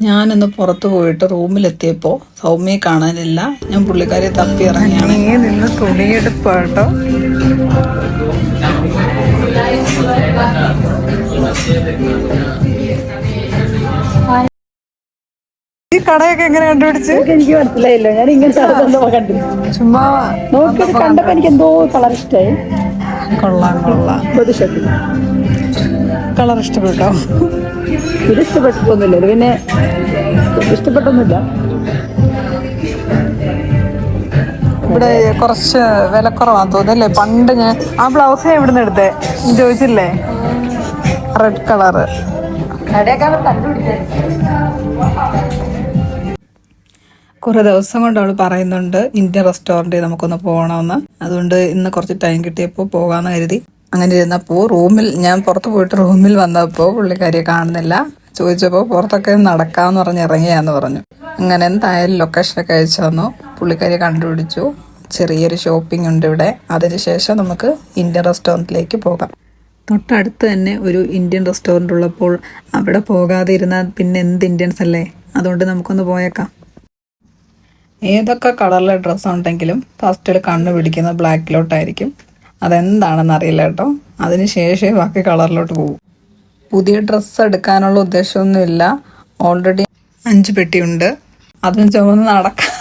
ഞാനിന്ന് പുറത്ത് പോയിട്ട് റൂമിലെത്തിയപ്പോൾ സൗമ്യയെ കാണാനില്ല. ഞാൻ പുള്ളിക്കാരെ തപ്പി ഇറങ്ങിയാണ്. നീ നിന്ന് തുണിയെടുപ്പാട്ടോ ഈ കടയൊക്കെ എങ്ങനെ കണ്ടുപിടിച്ച്? എനിക്ക് മനസ്സിലായില്ല. ഞാൻ ഇങ്ങനെ കണ്ടു ചുമ്മാ നോക്കി കണ്ടപ്പോ എനിക്ക് എന്തോ കളർ ഇഷ്ടായി. കൊള്ളാം കൊള്ളാം. കളർ ഇഷ്ടപ്പെട്ടോ? ഇത് ഇഷ്ടപ്പെട്ടൊന്നുമില്ല ഇത് പിന്നെ ഇഷ്ടപ്പെട്ടൊന്നുമില്ല. ഇവിടെ കുറച്ച് വിലക്കുറവാന്ന് തോന്നുന്നല്ലേ പണ്ട് ഞാൻ ആ ബ്ലൗസ് ഞാൻ ഇവിടുന്ന് എടുത്തേ. ചോദിച്ചില്ലേ? റെഡ് കളറ് കുറേ ദിവസം കൊണ്ട് അവൾ പറയുന്നുണ്ട് ഇന്ത്യൻ റെസ്റ്റോറന്റിൽ നമുക്കൊന്ന് പോകണമെന്ന്. അതുകൊണ്ട് ഇന്ന് കുറച്ച് ടൈം കിട്ടിയപ്പോൾ പോകാമെന്ന് കരുതി. അങ്ങനെ ഇരുന്നപ്പോൾ റൂമിൽ ഞാൻ പുറത്ത് പോയിട്ട് റൂമിൽ വന്നപ്പോൾ പുള്ളിക്കാരിയെ കാണുന്നില്ല. ചോദിച്ചപ്പോൾ പുറത്തൊക്കെ നടക്കാമെന്ന് പറഞ്ഞ് ഇറങ്ങിയാന്ന് പറഞ്ഞു. അങ്ങനെ എന്തായാലും ലൊക്കേഷനൊക്കെ അയച്ചു തന്നു. പുള്ളിക്കാരിയെ കണ്ടുപിടിച്ചു. ചെറിയൊരു ഷോപ്പിംഗ് ഉണ്ട് ഇവിടെ. അതിനുശേഷം നമുക്ക് ഇന്ത്യൻ റെസ്റ്റോറന്റിലേക്ക് പോകാം. തൊട്ടടുത്ത് തന്നെ ഒരു ഇന്ത്യൻ റെസ്റ്റോറന്റ് ഉള്ളപ്പോൾ അവിടെ പോകാതെ ഇരുന്നാൽ പിന്നെ എന്ത് ഇന്ത്യൻസ് അല്ലേ? അതുകൊണ്ട് നമുക്കൊന്ന് പോയേക്കാം. ഏതൊക്കെ കളറിലെ ഡ്രസ്സ് ഉണ്ടെങ്കിലും ഫസ്റ്റിൽ കണ്ണ് പിടിക്കുന്ന ബ്ലാക്കിലോട്ടായിരിക്കും അതെന്താണെന്ന് അറിയില്ല കേട്ടോ. അതിന് ശേഷമേ ബാക്കി കളറിലോട്ട് പോകും. പുതിയ ഡ്രസ്സ് എടുക്കാനുള്ള ഉദ്ദേശമൊന്നുമില്ല. ഓൾറെഡി അഞ്ച് പെട്ടിയുണ്ട്. അതും ചുമന്ന് നടക്കാൻ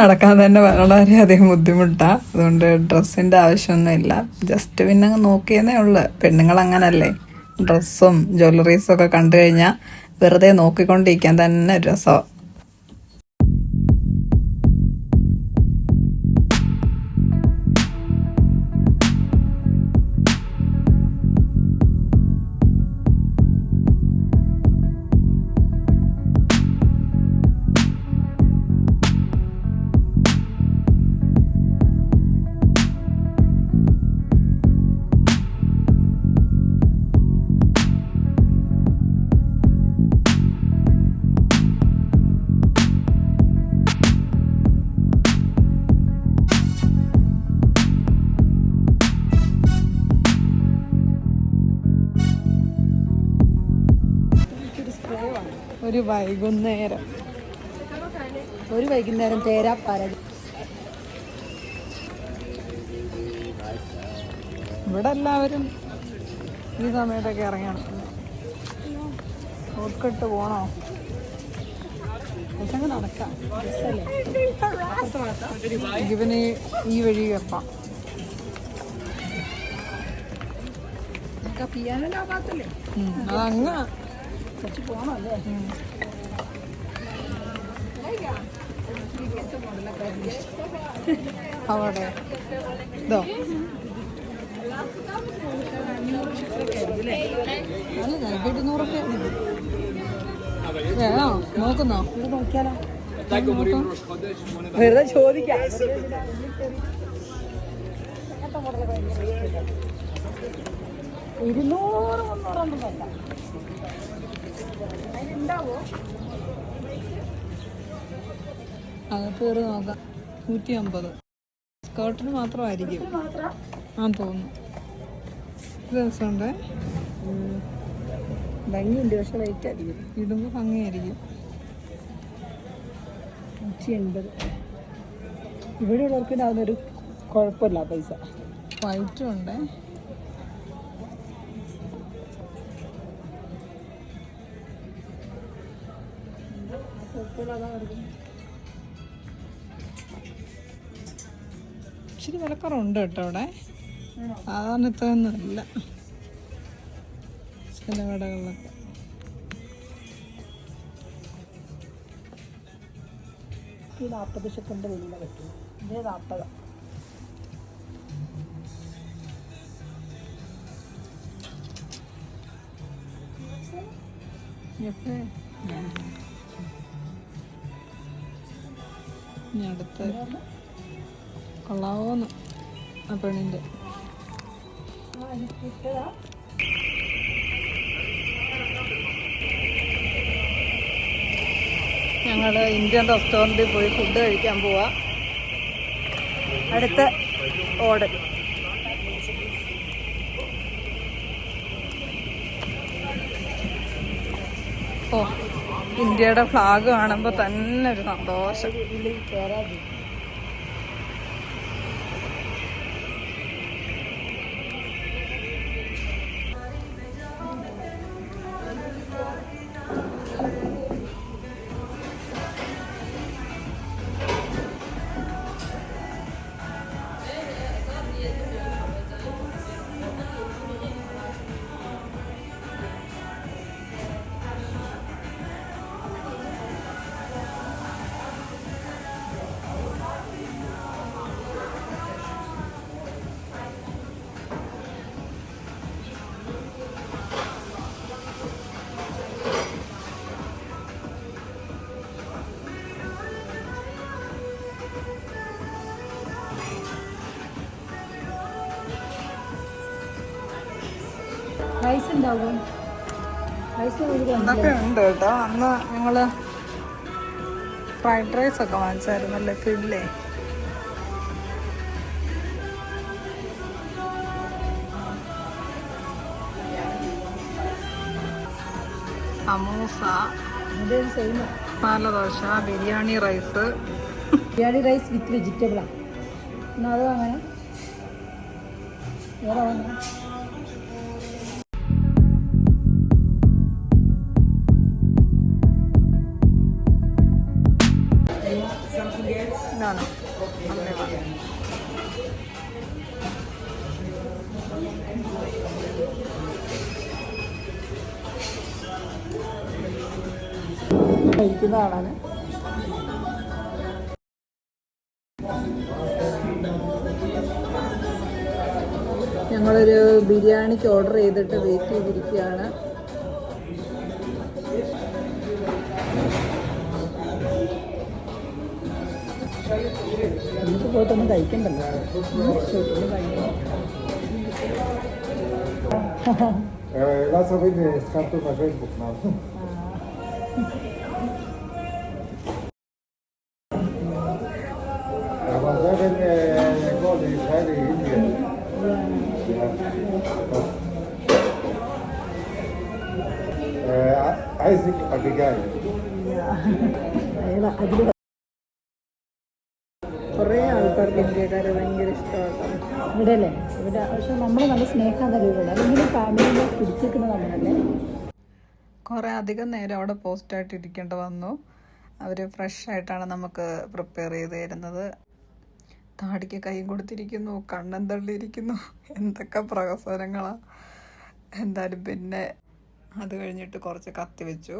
നടക്കാൻ തന്നെ വളരെയധികം ബുദ്ധിമുട്ടാണ് അതുകൊണ്ട് ഡ്രസ്സിന്റെ ആവശ്യമൊന്നുമില്ല. ജസ്റ്റ് പിന്നെ അങ്ങ് നോക്കിയെന്നേ ഉള്ളു. പെണ്ണുങ്ങൾ അങ്ങനല്ലേ ഡ്രസ്സും ജ്വല്ലറീസും ഒക്കെ കണ്ടു കഴിഞ്ഞാൽ വെറുതെ നോക്കിക്കൊണ്ടിരിക്കാൻ തന്നെ ഒരു രസമാണ് ഒരു വൈകുന്നേരം. ഒരു വൈകുന്നേരം തേരാ പാരടി ഇവിടെ എല്ലാവരും ഈ സമയത്തൊക്കെ ഇറങ്ങണം. ഷോർട്ട് പോണോ? പക്ഷെ നടക്കാം. ഇവന് ഈ വഴി വെപ്പാം പിയാനോ കുറച്ച് പോണല്ലേ അവിടെ ഇതോ അല്ല ഇരുന്നൂറൊക്കെ വേണോ നോക്കുന്നോ ഇവിടെ നോക്കിയാലോ വെറുതെ ചോദിക്കാം ഇരുന്നൂറ് മുന്നൂറൊന്നും വേണ്ട അതിനുണ്ടാവോ അകത്ത് കയറി നോക്കാം നൂറ്റി അമ്പത് സ്കേർട്ടിന് മാത്രമായിരിക്കും ആ തോന്നുന്നു. ഇത് ഭംഗിയുണ്ട് പക്ഷെ റേറ്റ് അധികം ഇടുമ്പോൾ ഭംഗിയായിരിക്കും. നൂറ്റി എൺപത് ഇവിടെയുള്ളവർക്ക് ഒരു കുഴപ്പമില്ല പൈസ. വൈറ്റും ഉണ്ട്. ഇച്ചിരി വിലക്കുറവുണ്ട് കേട്ടോ അവിടെ. സാധാരണ ഇത്രയൊന്നും ഇല്ല. ചില കടകളിലൊക്കെ. ഈ നാൽപ്പത് സെക്കൻഡ് വെളിയില കിട്ടും ഇതേ നാൽപ്പത് എപ്പോഴേ? ഇനി അടുത്ത കൊള്ളാവോന്ന് ആ പെണ്ണിന്റെ. ഞങ്ങൾ ഇന്ത്യൻ റെസ്റ്റോറന്റിൽ പോയി ഫുഡ് കഴിക്കാൻ പോവാ. അടുത്ത ഓർഡർ. ഓ. ഇന്ത്യയുടെ ഫ്ലാഗ് കാണുമ്പോൾ തന്നെ ഒരു സന്തോഷം. റൈസ് ഉണ്ടാവും അതൊക്കെ ഉണ്ട് കേട്ടോ. അന്ന് ഞങ്ങൾ ഫ്രൈഡ് റൈസ് ഒക്കെ വാങ്ങിച്ചായിരുന്നല്ലേ ഫിഡിലേ സമൂസ അതൊരു same masala dosa biryani rice. Biryani rice with വെജിറ്റബിളാണ് എന്നാൽ അത് അങ്ങനെ വേറെ. ഞങ്ങളൊരു ബിരിയാണിക്ക് ഓർഡർ ചെയ്തിട്ട് വെയിറ്റ് ചെയ്തിരിക്കുകയാണ് നമുക്ക് പോയിട്ടൊന്നും കഴിക്കണ്ടല്ലോ കഴിക്കണം Facebook, na. ആൾക്കാർക്ക് ഇന്ത്യക്കാരെ ഭയങ്കര ഇഷ്ടമാണ് ഇവിടെ അല്ലേ ഇവിടെ പക്ഷെ നമ്മൾ നല്ല സ്നേഹമാണല്ലോ ഇവിടെ അല്ലെങ്കിൽ ഫാമിലിനെ പിടിച്ചിരിക്കുന്നത് നമ്മളല്ലേ? കുറേ അധികം നേരം അവിടെ പോസ്റ്റായിട്ട് ഇരിക്കേണ്ടി വന്നു. അവർ ഫ്രഷ് ആയിട്ടാണ് നമുക്ക് പ്രിപ്പയർ ചെയ്ത് തരുന്നത്. താടിക്ക് കൈയും കൊടുത്തിരിക്കുന്നു കണ്ണൻ തള്ളിയിരിക്കുന്നു. എന്തൊക്കെ പ്രഹസനങ്ങളാണ് എന്തായാലും പിന്നെ അത് കഴിഞ്ഞിട്ട് കുറച്ച് കത്തി വെച്ചു.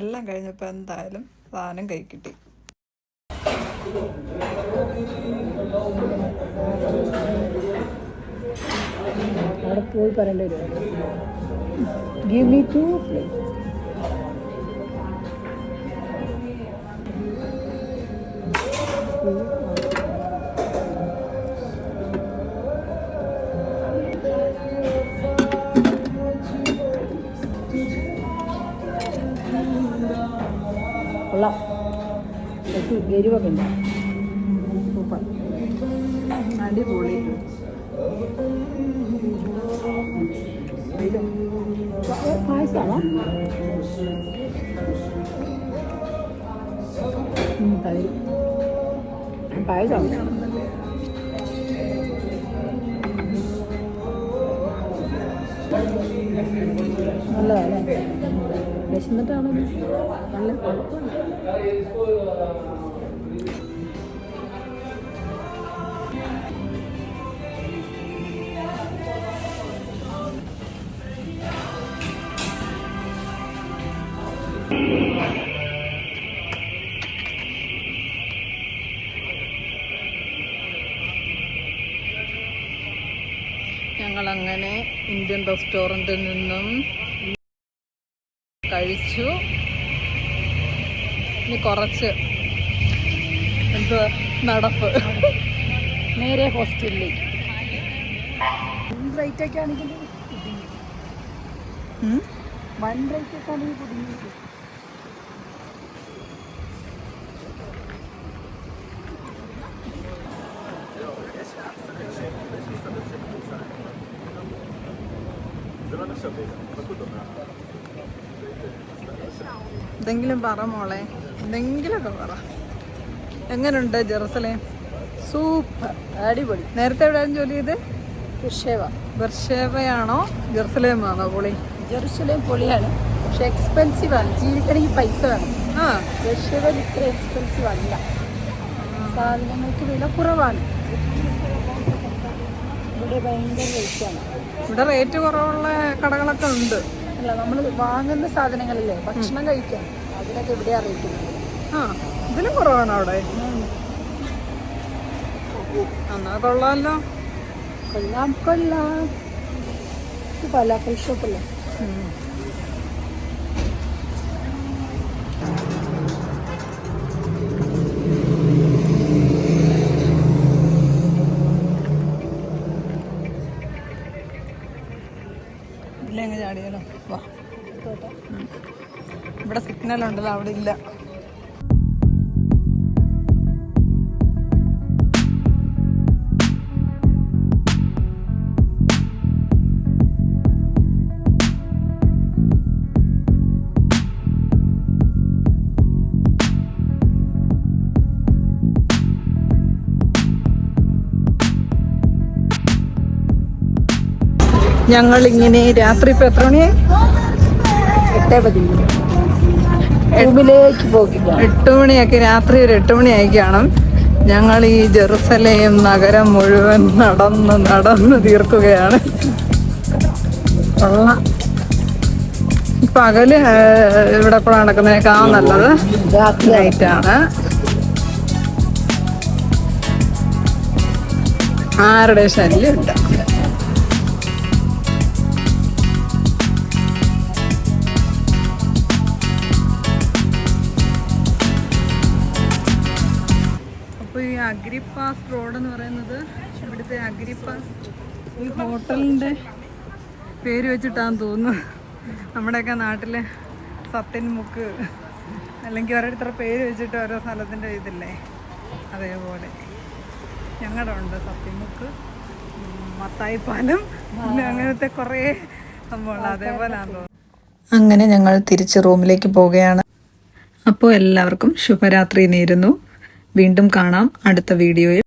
എല്ലാം കഴിഞ്ഞപ്പോൾ എന്തായാലും സാധനം കൈ കിട്ടി. അവിടെ പോയി പറയേണ്ടി വരും. ഗിവ് മീ ടു പ്ലേറ്റ് കൊള്ളാം. എരിവൊക്കെ ഉണ്ട്. സൂപ്പർ അടിപൊളി പായസമാണോ? തൈര്. പായസം നല്ലതല്ലേ വിശന്നിട്ടാണോ? നല്ല കുഴപ്പമില്ല. ഇന്ത്യൻ റെസ്റ്റോറന്റിൽ നിന്നും കഴിച്ചു. ഇനി കുറച്ച് എന്ത് നടപ്പ്. നേരെ ഹോസ്റ്റലിലേക്ക്. വൺ റേറ്റ് ഒക്കെ ആണെങ്കിൽ? വൺ റേറ്റ് ഒക്കെ ആണെങ്കിൽ കുടുങ്ങി എന്തെങ്കിലും പറ മോളെ. എന്തെങ്കിലുമൊക്കെ പറ. എങ്ങനെയുണ്ട് ജെറുസലേം? സൂപ്പർ. അടിപൊളി. നേരത്തെ എവിടെയാണ് ജോലി ചെയ്ത് വിഷയവ ജെറുസലേം ജെറുസലേമാണോ പൊളി? ജെറുസലേം പൊളിയാണ്. പക്ഷെ എക്സ്പെൻസീവ് ആണ്. ജീവിക്കണമെങ്കിൽ പൈസ വേണം. ആ. വിഷയവൽ ഇത്ര എക്സ്പെൻസീവ് അല്ല. സാധനങ്ങൾക്ക് വില കുറവാണ്. ഇവിടെ ഭയങ്കര റേറ്റാണ് ഇവിടെ റേറ്റ് കുറവുള്ള കടകളൊക്കെ ഉണ്ട്. അല്ല നമ്മൾ വാങ്ങുന്ന സാധനങ്ങളില്ലേ ഭക്ഷണം കഴിക്കാൻ അതിനൊക്കെ ഇവിടെ അറിയിക്കുന്നത് ആ ഇതിലും കുറവാണ് അവിടെ. എന്നാ കൊള്ളാമല്ലോ കൊള്ളാം കൊള്ളാം. ഇത് പലാക്കൽ ഷോപ്പല്ലേ? ഇവിടെ ഉണ്ടല്ലോ അവിടെ ഇല്ല. ഞങ്ങൾ ഇങ്ങനെ രാത്രി ഇപ്പൊ എത്ര മണിയായി എട്ടേ പതിമൂന്ന് റൂമിലേക്ക് പോകില്ല എട്ട് മണിയൊക്കെ രാത്രി ഒരു എട്ട് മണിയായി കാണും ഞങ്ങൾ ഈ ജെറുസലേം നഗരം മുഴുവൻ നടന്ന് നടന്ന് തീർക്കുകയാണ്. പകൽ ഇവിടെ കൂടെ നടക്കുന്നതിനേക്കാൾ നല്ലത് നൈറ്റാണ്. ആരുടെ ശല്യം ഇല്ല അഗ്രിപ്പാസ് റോഡ് എന്ന് പറയുന്നത് ഇവിടുത്തെ അഗ്രിപ്പാസ് ഈ ഹോട്ടലിന്റെ പേര് വെച്ചിട്ടാന്ന് തോന്നുന്നു. നമ്മുടെയൊക്കെ നാട്ടിലെ സത്യൻ മുക്ക് അല്ലെങ്കിൽ ഓരോരുത്തർ പേര് വെച്ചിട്ട് ഓരോ സ്ഥലത്തിന്റെ ഇതില്ലേ? അതേപോലെ. ഞങ്ങളുടെ ഉണ്ട് സത്യമുക്ക് മത്തായിപ്പാലം പിന്നെ അങ്ങനത്തെ കുറേ സംഭവങ്ങൾ തോന്നുന്നു. അങ്ങനെ ഞങ്ങൾ തിരിച്ച് റൂമിലേക്ക് പോവുകയാണ്. അപ്പോൾ എല്ലാവർക്കും ശുഭരാത്രി നേരുന്നു. വീണ്ടും കാണാം അടുത്ത വീഡിയോയിൽ.